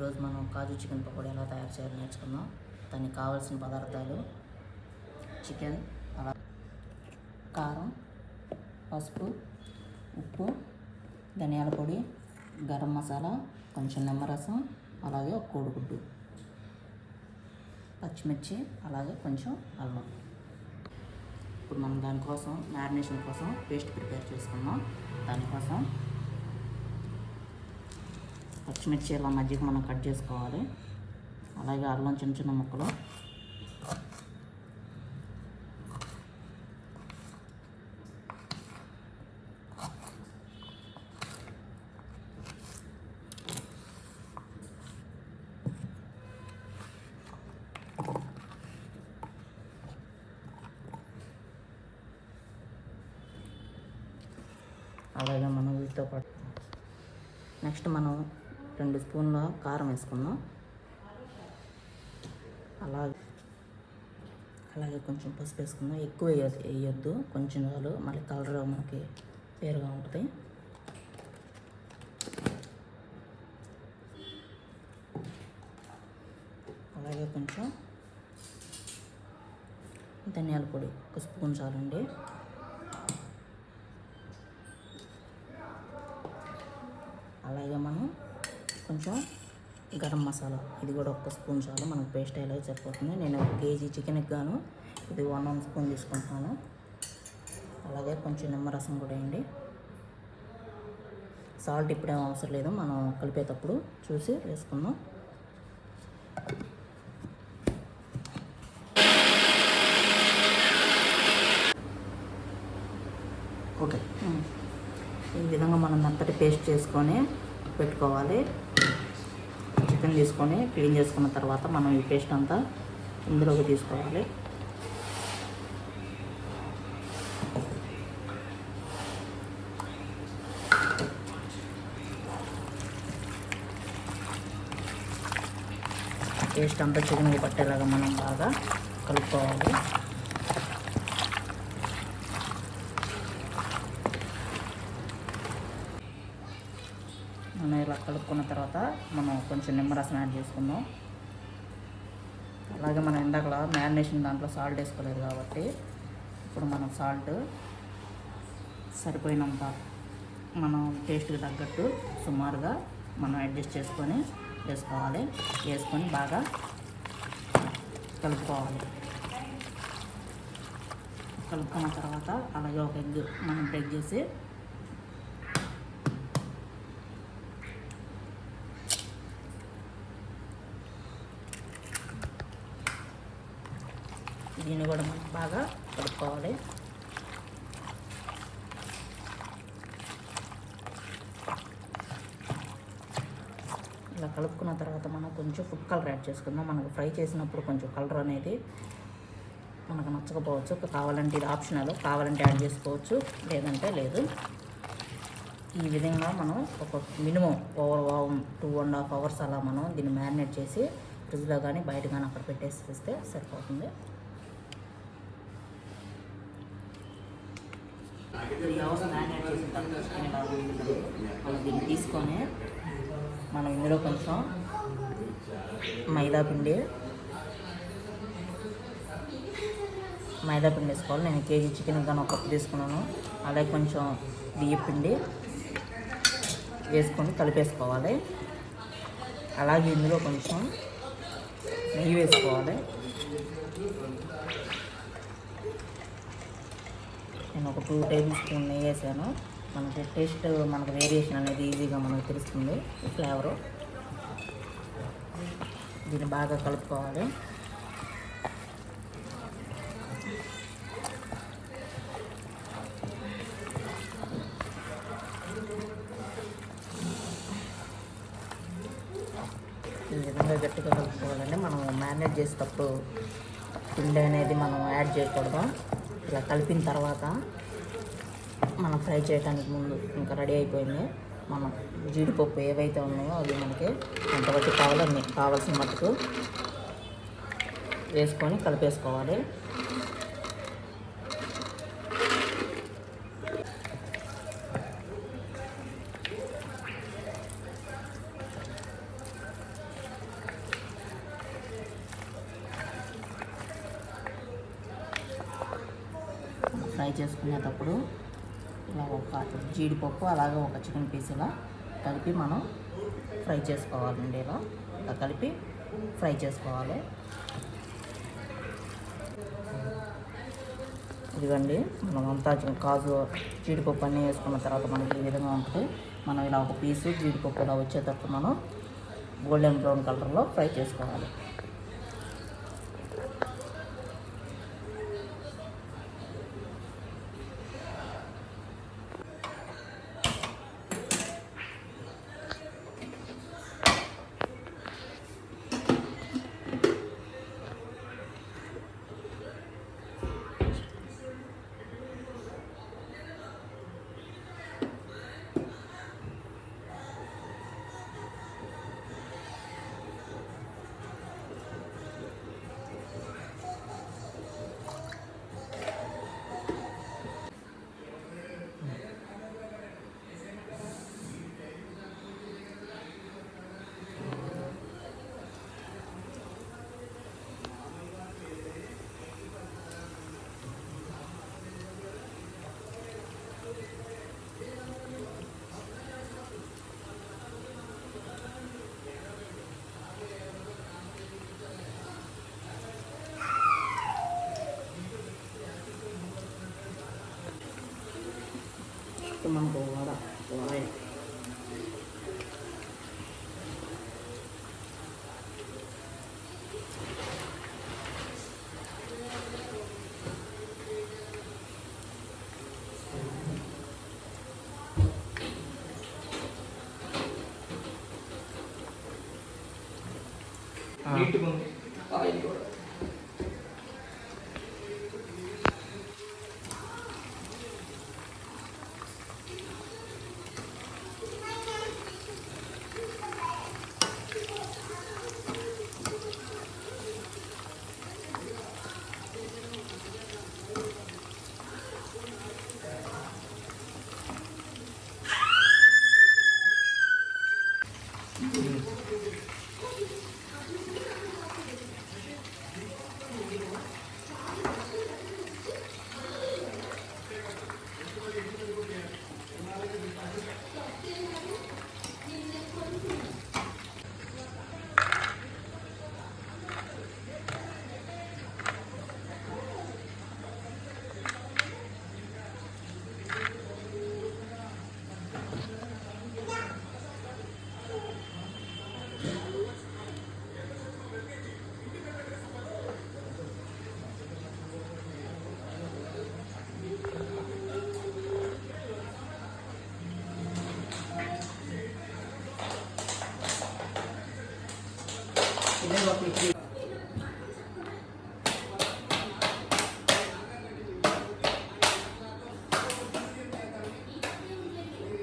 ఈరోజు మనం కాజు చికెన్ పకోడీ ఎలా తయారు చేయాలో నేర్చుకుందాం. దానికి కావాల్సిన పదార్థాలు చికెన్ అలా కారం పసుపు ఉప్పు ధనియాల పొడి గరం మసాలా కొంచెం నిమ్మరసం అలాగే ఒక కోడిగుడ్డు పచ్చిమిర్చి అలాగే కొంచెం అల్లం. ఇప్పుడు మనం దానికోసం మ్యారినేషన్ కోసం పేస్ట్ ప్రిపేర్ చేసుకుందాం. దానికోసం పచ్చిమిర్చి ఇలా మధ్యకి మనం కట్ చేసుకోవాలి. అలాగే అల్లం చిన్న చిన్న ముక్కలు. అలాగే మనం వీటితో పాటు నెక్స్ట్ మనం రెండు స్పూన్ల కారం వేసుకుందాం. అలాగే అలాగే కొంచెం పసుపు వేసుకుందాం. ఎక్కువ వేయద్దు వేయొద్దు. కొంచెం చాలు. మళ్ళీ కలర్ మనకి వేరుగా ఉంటుంది. అలాగే కొంచెం ధనియాల పొడి ఒక స్పూన్ చాలండి. అలాగే మనం కొంచెం గరం మసాలా. ఇది కూడా ఒక స్పూన్ చాలు. మనకు పేస్ట్ అయ్యేలాగా సరిపోతుంది నేను ఒక కేజీ చికెన్కి గాను ఇది వన్ వన్ స్పూన్ తీసుకుంటున్నాను అలాగే కొంచెం నిమ్మరసం కూడా వేయండి. సాల్ట్ ఇప్పుడేం అవసరం లేదు. మనం కలిపేటప్పుడు చూసి వేసుకుందాం. ఓకే. ఈ విధంగా మనం మెత్తటి పేస్ట్ చేసుకొని పెట్టుకోవాలి. చికెన్ తీసుకొని క్లీన్ చేసుకున్న తర్వాత మనం ఈ పేస్ట్ అంతా ఇందులోకి తీసుకోవాలి. పేస్ట్ అంతా చికెన్కి పట్టేలాగా మనం బాగా కలుపుకోవాలి. మనం ఇలా కలుపుకున్న తర్వాత మనం కొంచెం నిమ్మరసం యాడ్ చేసుకుందాం. అలాగే మనం ఇందాక మ్యారినేషన్ దాంట్లో సాల్ట్ వేసుకోలేదు కాబట్టి ఇప్పుడు మనం సాల్ట్ సరిపోయినంత మనం టేస్ట్కి తగ్గట్టు సుమారుగా మనం అడ్జస్ట్ చేసుకొని వేసుకోవాలి. వేసుకొని బాగా కలుపుకోవాలి. కలుపుకున్న తర్వాత అలాగే ఒక ఎగ్ మనం బ్రేక్ చేసి దీన్ని కూడా మనం బాగా కలుపుకోవాలి ఇలా కలుపుకున్న తర్వాత మనం కొంచెం ఫుడ్ కలర్ యాడ్ చేసుకుందాం. మనకు ఫ్రై చేసినప్పుడు కొంచెం కలర్ అనేది మనకు నచ్చకపోవచ్చు. కావాలంటే ఇది ఆప్షనల్. కావాలంటే యాడ్ చేసుకోవచ్చు. లేదంటే లేదు. ఈ విధంగా మనం ఒక minimum over two and half hours అలా మనం దీన్ని మ్యారినేట్ చేసి ఫ్రిడ్జ్లో కానీ బయట కానీ అక్కడ పెట్టేసి ఇస్తే సరిపోతుంది త్రీ అవర్స్ మ్యారినేట్ చేసిన తర్వాత చికెన్ ఇలా ఉంటుంది మనం దీన్ని తీసుకొని మనం ఇందులో కొంచెం మైదా పిండి మైదా పిండి వేసుకోవాలి. నేను కేజీ చికెన్ కానీ ఒక కప్పు తీసుకున్నాను. అలాగే కొంచెం బియ్య పిండి వేసుకొని కలిపేసుకోవాలి. అలాగే ఇందులో కొంచెం నెయ్యి వేసుకోవాలి. నేను ఒక టూ టేబుల్ స్పూన్ నెయ్యి వేసాను. మనకి టేస్ట్ మనకు వేరియేషన్ అనేది ఈజీగా మనకు తెలుస్తుంది. ఫ్లేవరు. దీన్ని బాగా కలుపుకోవాలి. ఈ విధంగా గట్టిగా కలుపుకోవాలండి. మనం మ్యారినేట్ చేసేటప్పుడు పిండి అనేది మనం యాడ్ చేయకూడదు. ఇలా కలిపిన తర్వాత మనం ఫ్రై చేయడానికి ముందు ఇంకా రెడీ అయిపోయింది. మనం జీడిపప్పు ఏవైతే ఉన్నాయో అవి మనకి ఎంతవరకు కావాలో కావాల్సిన మట్టుకు వేసుకొని కలిపేసుకోవాలి. ఫ్రై చేసుకునేటప్పుడు ఇలా ఒక జీడిపప్పు అలాగే ఒక చికెన్ పీస్ ఇలా కలిపి మనం ఫ్రై చేసుకోవాలండి ఇలా. ఇలా కలిపి ఫ్రై చేసుకోవాలి. ఇదిగండి మనం అంతా కాజు జీడిపప్పు అన్నీ వేసుకున్న తర్వాత మనకి ఈ విధంగా ఉంటుంది. మనం ఇలా ఒక పీసు జీడిపప్పు ఇలా వచ్చేటప్పుడు మనం గోల్డెన్ బ్రౌన్ కలర్లో ఫ్రై చేసుకోవాలి. ఇప్పుడు మనకు వడ వడ నీట్గా